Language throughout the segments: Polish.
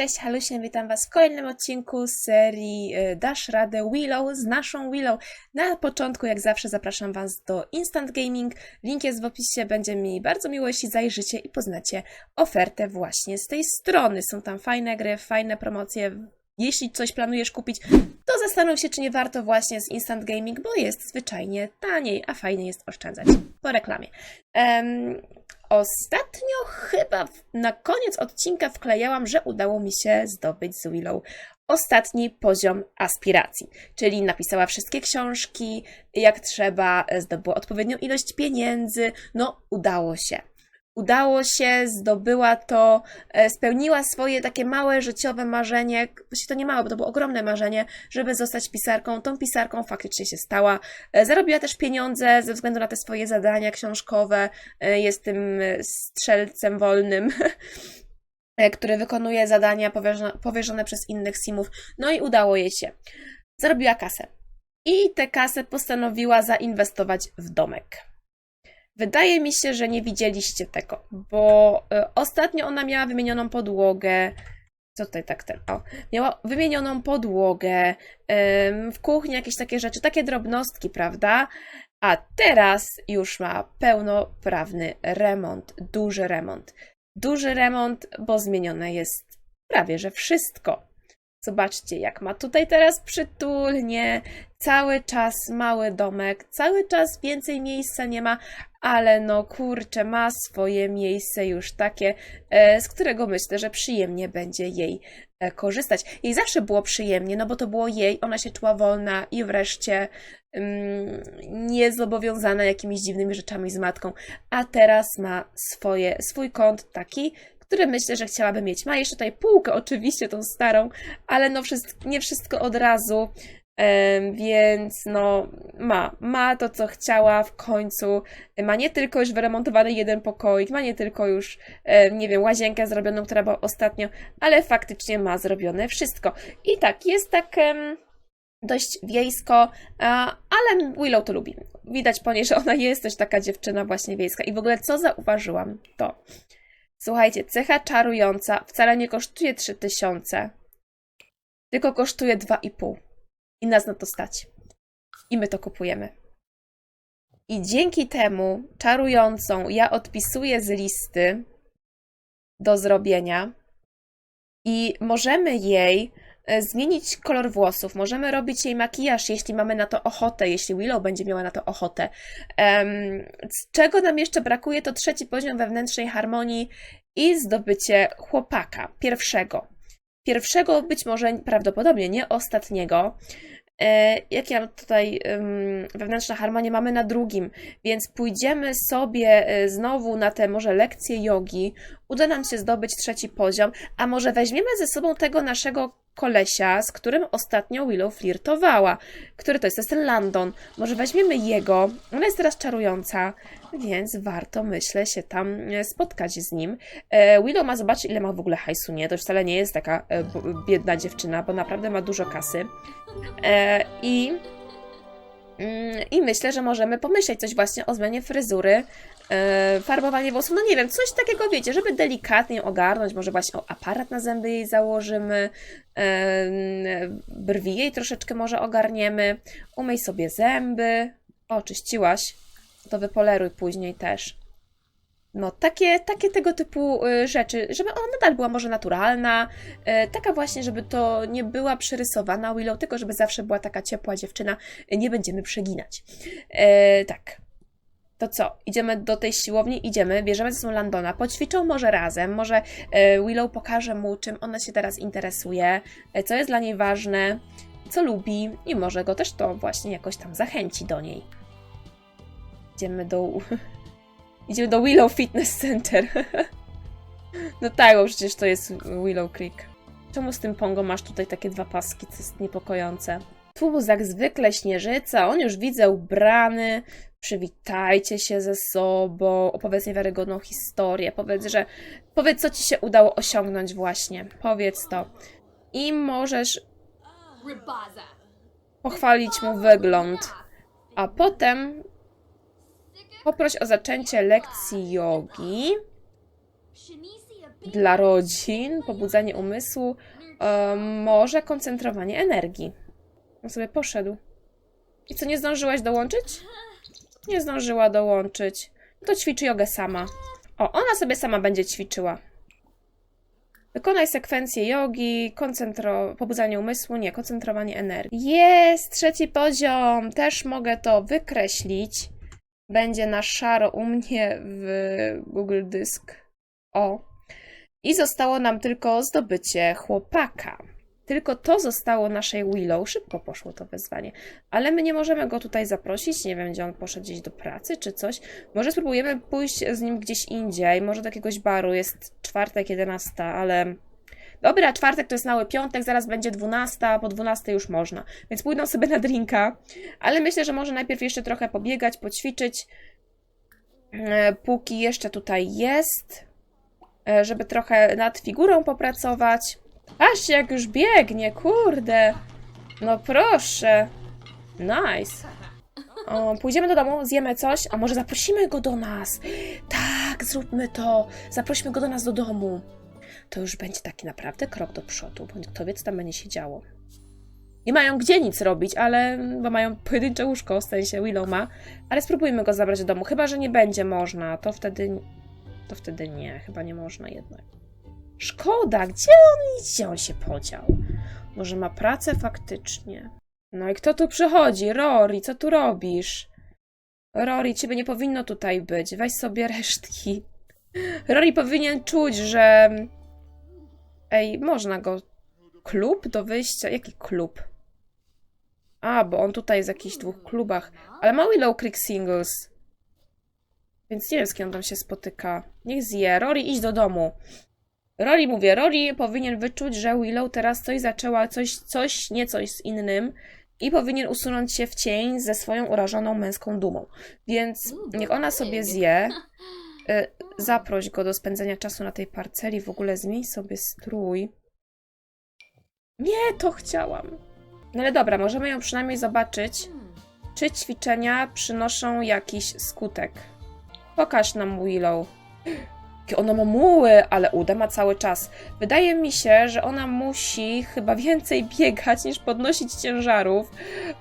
Cześć, Haluśnie, witam Was w kolejnym odcinku z serii y, Dasz Radę Willow z naszą Willow. Na początku, jak zawsze, zapraszam Was do Instant Gaming. Link jest w opisie, będzie mi bardzo miło, jeśli zajrzycie i poznacie ofertę właśnie z tej strony. Są tam fajne gry, fajne promocje. Jeśli coś planujesz kupić, to zastanów się, czy nie warto właśnie z Instant Gaming, bo jest zwyczajnie taniej, a fajnie jest oszczędzać. Po reklamie. Em, Ostatnio chyba na koniec odcinka wklejałam, że udało mi się zdobyć z Willow ostatni poziom aspiracji, czyli napisała wszystkie książki jak trzeba, zdobyła odpowiednią ilość pieniędzy, no udało się. Udało się, zdobyła to, e, spełniła swoje takie małe życiowe marzenie, właściwie to nie małe, bo to było ogromne marzenie, żeby zostać pisarką. Tą pisarką faktycznie się stała. E, Zarobiła też pieniądze ze względu na te swoje zadania książkowe. E, Jest tym strzelcem wolnym, który wykonuje zadania powierzone przez innych simów. No i udało jej się. Zarobiła kasę. I tę kasę postanowiła zainwestować w domek. Wydaje mi się, że nie widzieliście tego, bo e, ostatnio ona miała wymienioną podłogę. Co tutaj tak ten? O, miała wymienioną podłogę, w kuchni jakieś takie rzeczy, takie drobnostki, prawda? A teraz już ma pełnoprawny remont, duży remont. Duży remont, bo zmienione jest prawie że wszystko. Zobaczcie, jak ma tutaj teraz przytulnie, cały czas mały domek, cały czas więcej miejsca nie ma, ale no kurczę, ma swoje miejsce już takie, e, z którego myślę, że przyjemnie będzie jej e, korzystać. Jej zawsze było przyjemnie, no bo to było jej, ona się czuła wolna i wreszcie mm, nie zobowiązana jakimiś dziwnymi rzeczami z matką, a teraz ma swoje, swój kąt taki, który myślę, że chciałaby mieć. Ma jeszcze tutaj półkę, oczywiście tą starą, ale no nie wszystko od razu, więc no ma, ma to, co chciała w końcu. Ma nie tylko już wyremontowany jeden pokoik, ma nie tylko już, nie wiem, łazienkę zrobioną, która była ostatnio, ale faktycznie ma zrobione wszystko. I tak, jest tak dość wiejsko, ale Willow to lubi. Widać po niej, że ona jest też taka dziewczyna właśnie wiejska. I w ogóle co zauważyłam, to Słuchajcie, cecha czarująca wcale nie kosztuje 3000, tylko kosztuje 2,5. I nas na to stać. I my to kupujemy. I dzięki temu czarującą ja odpisuję z listy do zrobienia i możemy jej zmienić kolor włosów, możemy robić jej makijaż, jeśli mamy na to ochotę, jeśli Willow będzie miała na to ochotę. Czego nam jeszcze brakuje, to trzeci poziom wewnętrznej harmonii i zdobycie chłopaka, pierwszego. Pierwszego, być może prawdopodobnie nie ostatniego. E, Jak ja tutaj wewnętrzna harmonia mamy na drugim, więc pójdziemy sobie e, znowu na te może lekcje jogi. Uda nam się zdobyć trzeci poziom, a może weźmiemy ze sobą tego naszego kolesia, z którym ostatnio Willow flirtowała. Który to jest? To jest ten Landon. Może weźmiemy jego. Ona jest teraz czarująca, więc warto, myślę, się tam e, spotkać z nim. E, Willow ma zobaczyć, ile ma w ogóle hajsu, nie? To już wcale nie jest taka e, biedna dziewczyna, bo naprawdę ma dużo kasy. I, I myślę, że możemy pomyśleć coś właśnie o zmianie fryzury, e, farbowanie włosów, no nie wiem, coś takiego, wiecie, żeby delikatnie ogarnąć, może właśnie o aparat na zęby jej założymy, brwi jej troszeczkę może ogarniemy, umyj sobie zęby, o, czyściłaś, to wypoleruj później też. No, takie, takie tego typu y, rzeczy, żeby ona nadal była może naturalna, y, taka właśnie, żeby to nie była przerysowana Willow, tylko żeby zawsze była taka ciepła dziewczyna, y, nie będziemy przeginać. E, tak. To co? Idziemy do tej siłowni? Idziemy, bierzemy ze sobą Landona, poćwiczą może razem, może Willow pokaże mu, czym ona się teraz interesuje, co jest dla niej ważne, co lubi i może go też to właśnie jakoś tam zachęci do niej. Idziemy do... Idziemy do Willow Fitness Center. no tak, bo przecież to jest Willow Creek. Czemu z tym Pongo masz tutaj takie dwa paski, co jest niepokojące? Tu jak zwykle śnieżyca, on już widzę ubrany. Przywitajcie się ze sobą, opowiedz niewiarygodną historię, powiedz, że powiedz, co ci się udało osiągnąć właśnie. Powiedz to. I możesz pochwalić mu wygląd. A potem poproś o zaczęcie lekcji jogi. Dla rodzin, pobudzanie umysłu, e, może koncentrowanie energii. On sobie poszedł. I co, nie zdążyłaś dołączyć? Nie zdążyła dołączyć. No to ćwiczy jogę sama. O, ona sobie sama będzie ćwiczyła. Wykonaj sekwencję jogi, koncentro... pobudzanie umysłu, nie, koncentrowanie energii. Jest, trzeci poziom. Też mogę to wykreślić. Będzie na szaro u mnie w Google Dysk. O. I zostało nam tylko zdobycie chłopaka. Tylko to zostało naszej Willow. Szybko poszło to wyzwanie. Ale my nie możemy go tutaj zaprosić. Nie wiem, gdzie on poszedł gdzieś do pracy czy coś. Może spróbujemy pójść z nim gdzieś indziej. Może do jakiegoś baru. Jest czwartek, 11, ale. Dobra, czwartek to jest mały piątek, zaraz będzie 12, a po 12 już można. Więc pójdą sobie na drinka. Ale myślę, że może najpierw jeszcze trochę pobiegać, poćwiczyć. e, Póki jeszcze tutaj jest. e, Żeby trochę nad figurą popracować. Patrzcie, jak już biegnie, kurde. No proszę. Nice. O, pójdziemy do domu, zjemy coś, a może zaprosimy go do nas. Tak, zróbmy to. Zaprośmy go do nas do domu. To już będzie taki naprawdę krok do przodu, bo kto wie, co tam będzie się działo. Nie mają gdzie nic robić, ale bo mają pojedyncze łóżko, w sensie Willow ma, ale spróbujmy go zabrać do domu. Chyba, że nie będzie można, to wtedy to wtedy nie, chyba nie można jednak. Szkoda, gdzie on idzie? On się podział. Może ma pracę faktycznie. No i kto tu przychodzi? Rory, co tu robisz? Rory, ciebie nie powinno tutaj być. Weź sobie resztki. Rory powinien czuć, że. Ej, można go. Klub do wyjścia? Jaki klub? A, bo on tutaj jest w jakichś dwóch klubach. Ale ma Willow Creek Singles. Więc nie wiem, z kim on tam się spotyka. Niech zje. Rory, idź do domu. Rory, mówię, Rory powinien wyczuć, że Willow teraz coś zaczęła, coś, coś, nie coś z innym i powinien usunąć się w cień ze swoją urażoną męską dumą. Więc niech ona sobie zje, zaproś go do spędzenia czasu na tej parceli, w ogóle zmień sobie strój. Nie, to chciałam. No ale dobra, możemy ją przynajmniej zobaczyć, czy ćwiczenia przynoszą jakiś skutek. Pokaż nam Willow. Ona ma muły, ale uda ma cały czas. Wydaje mi się, że ona musi chyba więcej biegać niż podnosić ciężarów,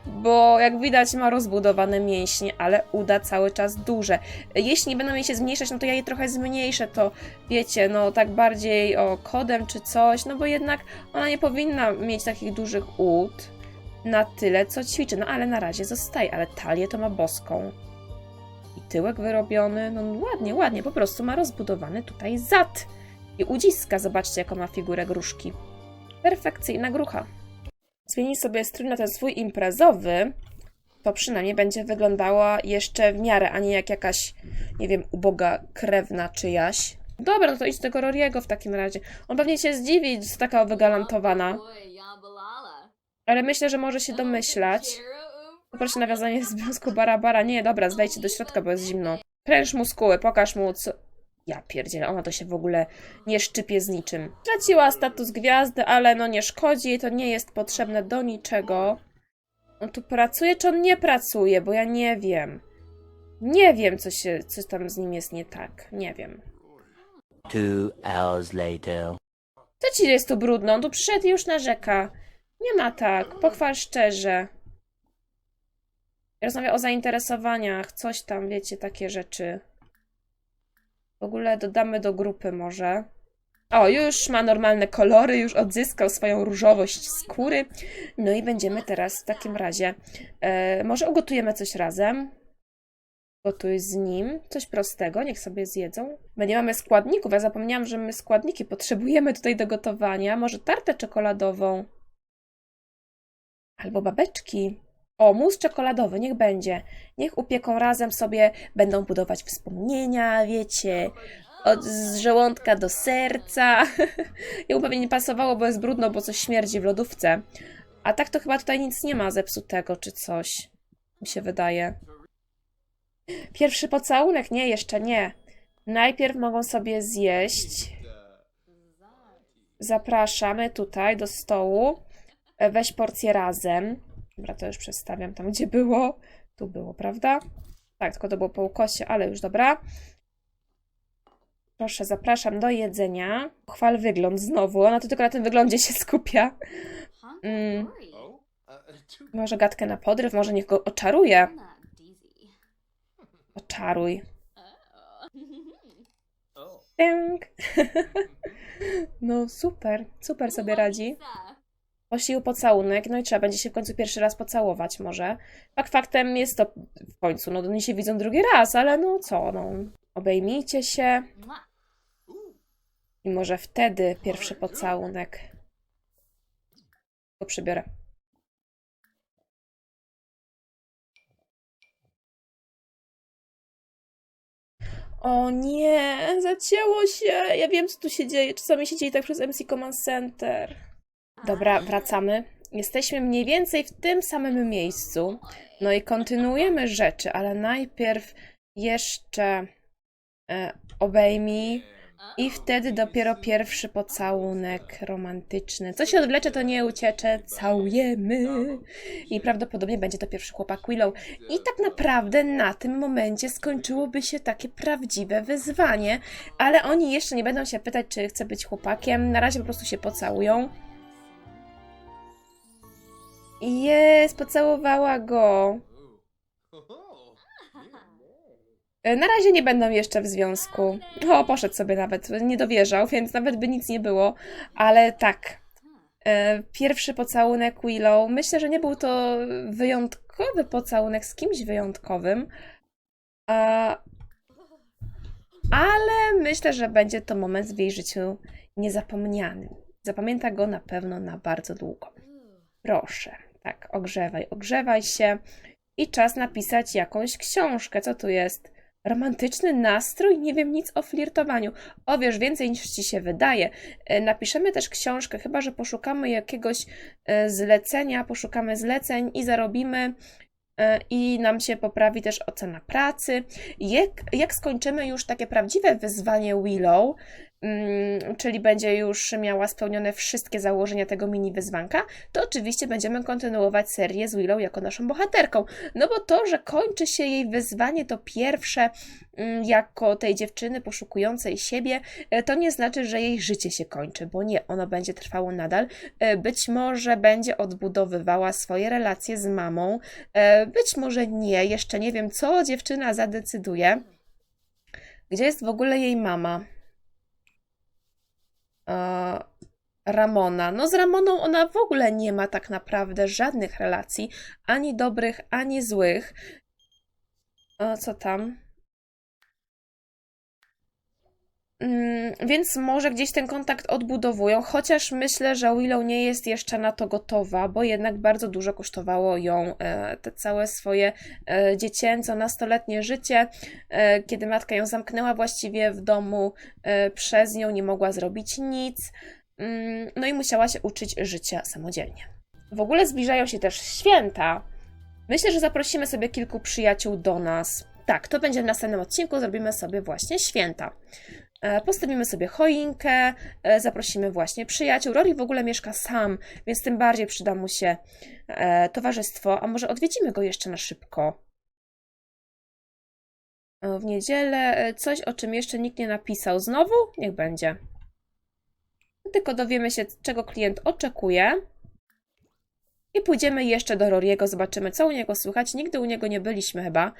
bo jak widać ma rozbudowane mięśnie, ale uda cały czas duże. Jeśli będą jej się zmniejszać, no to ja je trochę zmniejszę, to wiecie, no tak bardziej o kodem czy coś, no bo jednak ona nie powinna mieć takich dużych ud na tyle, co ćwiczy. No ale na razie zostaje, ale talię to ma boską. Tyłek wyrobiony, no ładnie, ładnie, po prostu ma rozbudowany tutaj zad. I udziska, zobaczcie jaką ma figurę gruszki. Perfekcyjna grucha. Zmieni sobie strój na ten swój imprezowy, to przynajmniej będzie wyglądała jeszcze w miarę, a nie jak jakaś, nie wiem, uboga krewna czyjaś. Dobra, no to idź do tego Roriego w takim razie. On pewnie się zdziwi, że jest taka wygalantowana, ale myślę, że może się domyślać. Poproszę nawiązanie związku Barabara. Nie, dobra, zdajdźcie do środka, bo jest zimno. Pręż muskuły, pokaż mu co... Ja pierdzielę, ona to się w ogóle nie szczypie z niczym. Straciła status gwiazdy, ale no nie szkodzi, jej to nie jest potrzebne do niczego. On tu pracuje, czy on nie pracuje, bo ja nie wiem. Nie wiem, co się, co tam z nim jest nie tak. Nie wiem. Two hours later. Co ci jest tu brudno? On tu przyszedł i już narzeka. Nie ma tak, pochwal szczerze. Rozmawia o zainteresowaniach, coś tam, wiecie, takie rzeczy. W ogóle dodamy do grupy może. O, już ma normalne kolory, już odzyskał swoją różowość skóry. No i będziemy teraz w takim razie. E, może ugotujemy coś razem. Gotuj z nim. Coś prostego, niech sobie zjedzą. My nie mamy składników, ja zapomniałam, że my składniki potrzebujemy tutaj do gotowania. Może tartę czekoladową. Albo babeczki. O, mus czekoladowy, niech będzie. Niech upieką razem sobie, będą budować wspomnienia, wiecie, od z żołądka do serca. Jemu pewnie nie pasowało, bo jest brudno, bo coś śmierdzi w lodówce. A tak to chyba tutaj nic nie ma zepsutego czy coś. Mi się wydaje. Pierwszy pocałunek? Nie, jeszcze nie. Najpierw mogą sobie zjeść. Zapraszamy tutaj do stołu. Weź porcję razem. Dobra, to już przestawiam tam, gdzie było. Tu było, prawda? Tak, tylko to było po ukosie, ale już dobra. Proszę, zapraszam do jedzenia. Chwal wygląd znowu. Ona to tylko na tym wyglądzie się skupia. Mm. Może gadkę na podryw, może niech go oczaruje. Oczaruj. Tęk. No super, super sobie radzi. Prosił pocałunek, no i trzeba będzie się w końcu pierwszy raz pocałować może. Fakt faktem jest to w końcu, no oni się widzą drugi raz, ale no co, no. Obejmijcie się i może wtedy pierwszy pocałunek. Go przybiorę. O nie, zacięło się. Ja wiem, co tu się dzieje. Czasami się dzieje tak przez MC Command Center. Dobra, wracamy. Jesteśmy mniej więcej w tym samym miejscu. No i kontynuujemy rzeczy, ale najpierw jeszcze e, obejmij i wtedy dopiero pierwszy pocałunek romantyczny. Co się odwlecze, to nie uciecze. Całujemy. I prawdopodobnie będzie to pierwszy chłopak Willow. I tak naprawdę na tym momencie skończyłoby się takie prawdziwe wyzwanie, ale oni jeszcze nie będą się pytać, czy chce być chłopakiem. Na razie po prostu się pocałują. Jest, pocałowała go. E, Na razie nie będą jeszcze w związku. O, poszedł sobie nawet, nie dowierzał, więc nawet by nic nie było. Ale tak, e, pierwszy pocałunek Willow. Myślę, że nie był to wyjątkowy pocałunek z kimś wyjątkowym. A, ale myślę, że będzie to moment w jej życiu niezapomniany. Zapamięta go na pewno na bardzo długo. Proszę, tak, ogrzewaj, ogrzewaj się. I czas napisać jakąś książkę. Co tu jest? Romantyczny nastrój? Nie wiem nic o flirtowaniu. O, wiesz więcej niż ci się wydaje. E, Napiszemy też książkę, chyba że poszukamy jakiegoś e, zlecenia, poszukamy zleceń i zarobimy e, i nam się poprawi też ocena pracy. Jak, jak skończymy już takie prawdziwe wyzwanie Willow, czyli będzie już miała spełnione wszystkie założenia tego mini wyzwanka, to oczywiście będziemy kontynuować serię z Willow jako naszą bohaterką. No bo to, że kończy się jej wyzwanie, to pierwsze mm, jako tej dziewczyny poszukującej siebie, e, to nie znaczy, że jej życie się kończy, bo nie, ono będzie trwało nadal. E, Być może będzie odbudowywała swoje relacje z mamą, e, być może nie, jeszcze nie wiem, co dziewczyna zadecyduje. Gdzie jest w ogóle jej mama? E, Ramona. No z Ramoną ona w ogóle nie ma tak naprawdę żadnych relacji, ani dobrych, ani złych. O, co tam? Więc może gdzieś ten kontakt odbudowują, chociaż myślę, że Willow nie jest jeszcze na to gotowa, bo jednak bardzo dużo kosztowało ją e, te całe swoje e, dziecięco-nastoletnie życie, e, kiedy matka ją zamknęła właściwie w domu, przez nią nie mogła zrobić nic. Mm, No i musiała się uczyć życia samodzielnie. W ogóle zbliżają się też święta. Myślę, że zaprosimy sobie kilku przyjaciół do nas. Tak, to będzie w następnym odcinku. Zrobimy sobie właśnie święta. E, Postawimy sobie choinkę, e, zaprosimy właśnie przyjaciół. Rory w ogóle mieszka sam, więc tym bardziej przyda mu się e, towarzystwo. A może odwiedzimy go jeszcze na szybko? W niedzielę coś, o czym jeszcze nikt nie napisał. Znowu? Niech będzie. Tylko dowiemy się, czego klient oczekuje. I pójdziemy jeszcze do Roriego, zobaczymy, co u niego słychać. Nigdy u niego nie byliśmy chyba,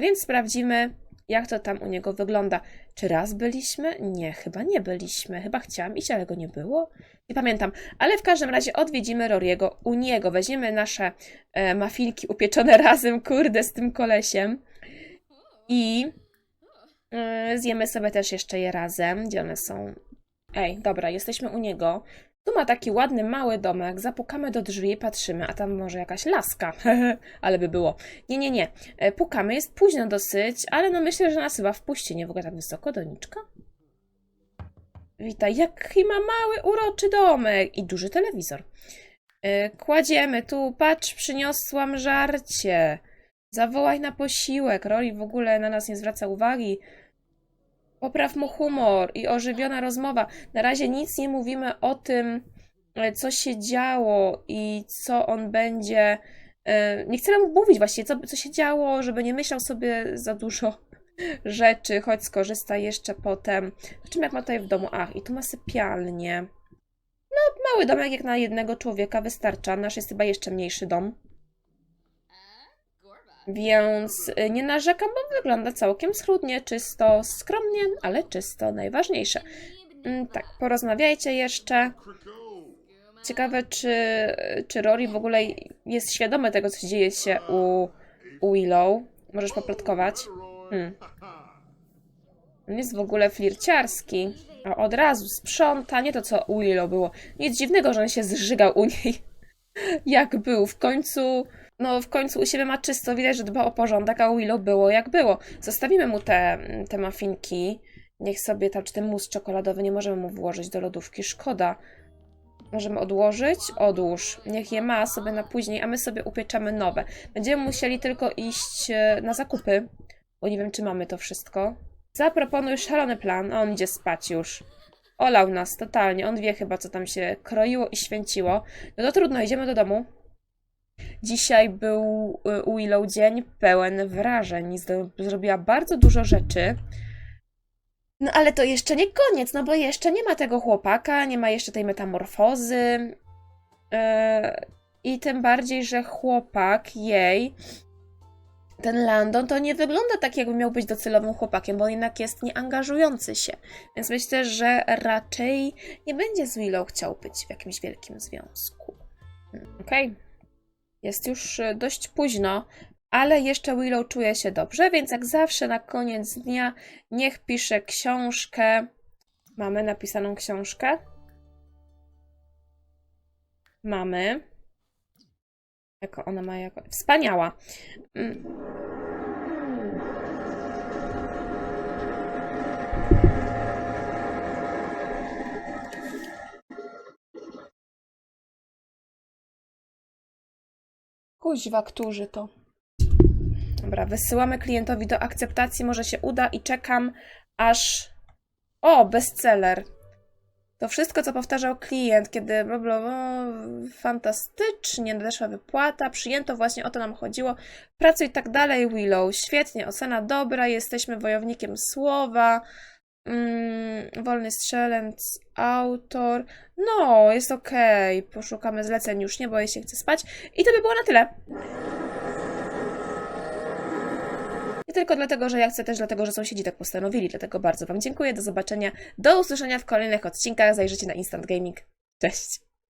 więc sprawdzimy, jak to tam u niego wygląda. Czy raz byliśmy? Nie, chyba nie byliśmy. Chyba chciałam iść, ale go nie było. Nie pamiętam. Ale w każdym razie odwiedzimy Roriego u niego. Weźmiemy nasze e, mafilki upieczone razem, kurde, z tym kolesiem. I e, zjemy sobie też jeszcze je razem. Gdzie one są? Ej, dobra, jesteśmy u niego. Tu ma taki ładny, mały domek. Zapukamy do drzwi, patrzymy, a tam może jakaś laska. ale by było. Nie, nie, nie. E, Pukamy, jest późno dosyć, ale no myślę, że nas chyba wpuści. Nie w ogóle tak wysoko, doniczka. Witaj, jaki ma mały, uroczy domek i duży telewizor. E, Kładziemy tu, patrz, przyniosłam żarcie. Zawołaj na posiłek. Rory w ogóle na nas nie zwraca uwagi. Popraw mu humor i ożywiona rozmowa. Na razie nic nie mówimy o tym, e, co się działo i co on będzie. e, Nie chcemy mu mówić właściwie, co, co się działo, żeby nie myślał sobie za dużo. rzeczy, choć skorzysta jeszcze potem. Zobaczymy, jak ma tutaj w domu. Ach, i tu ma sypialnię. No, mały domek jak na jednego człowieka wystarcza. Nasz jest chyba jeszcze mniejszy dom. Więc y, nie narzekam, bo wygląda całkiem schludnie, czysto, skromnie, ale czysto, najważniejsze. Mm, tak, porozmawiajcie jeszcze. Ciekawe, czy, czy Rory w ogóle jest świadomy tego, co dzieje się u, u Willow. Możesz poplotkować. Hmm. On jest w ogóle flirciarski. A od razu sprząta, nie to co u Willow było. Nic dziwnego, że on się zżygał u niej. Jak był. W końcu, no w końcu u siebie ma czysto, widać, że dba o porządek, a Willow było jak było. Zostawimy mu te, te muffinki. Niech sobie tam, czy ten mus czekoladowy, nie możemy mu włożyć do lodówki, szkoda. Możemy odłożyć? Odłóż. Niech je ma sobie na później, a my sobie upieczemy nowe. Będziemy musieli tylko iść e, na zakupy, bo nie wiem, czy mamy to wszystko. Zaproponuj szalony plan, a on idzie spać już. Olał nas totalnie, on wie chyba, co tam się kroiło i święciło. No to trudno, idziemy do domu. Dzisiaj był y, u Willow dzień pełen wrażeń. Zrobiła bardzo dużo rzeczy. No ale to jeszcze nie koniec, no bo jeszcze nie ma tego chłopaka, nie ma jeszcze tej metamorfozy. Yy, I tym bardziej, że chłopak jej, ten Landon, to nie wygląda tak, jakby miał być docelowym chłopakiem, bo jednak jest nieangażujący się. Więc myślę, że raczej nie będzie z Willow chciał być w jakimś wielkim związku. Hmm, Okej. Jest już y, dość późno, ale jeszcze Willow czuje się dobrze, więc jak zawsze na koniec dnia niech pisze książkę. Mamy napisaną książkę. Mamy. Jako ona ma jako. Wspaniała. Kuźwa, którzy to? Dobra, wysyłamy klientowi do akceptacji, może się uda i czekam aż. O, bestseller. To wszystko, co powtarzał klient, kiedy bla, bla, bla, fantastycznie nadeszła wypłata, przyjęto właśnie o to nam chodziło. Pracuj tak dalej, Willow. Świetnie, ocena dobra, jesteśmy wojownikiem słowa. Mm, wolny strzelec, autor. No, jest okej. Poszukamy zleceń już nie, bo jej się chce spać. I to by było na tyle. Nie tylko dlatego, że ja chcę, też dlatego, że sąsiedzi tak postanowili. Dlatego bardzo Wam dziękuję. Do zobaczenia. Do usłyszenia w kolejnych odcinkach. Zajrzyjcie na Instant Gaming. Cześć!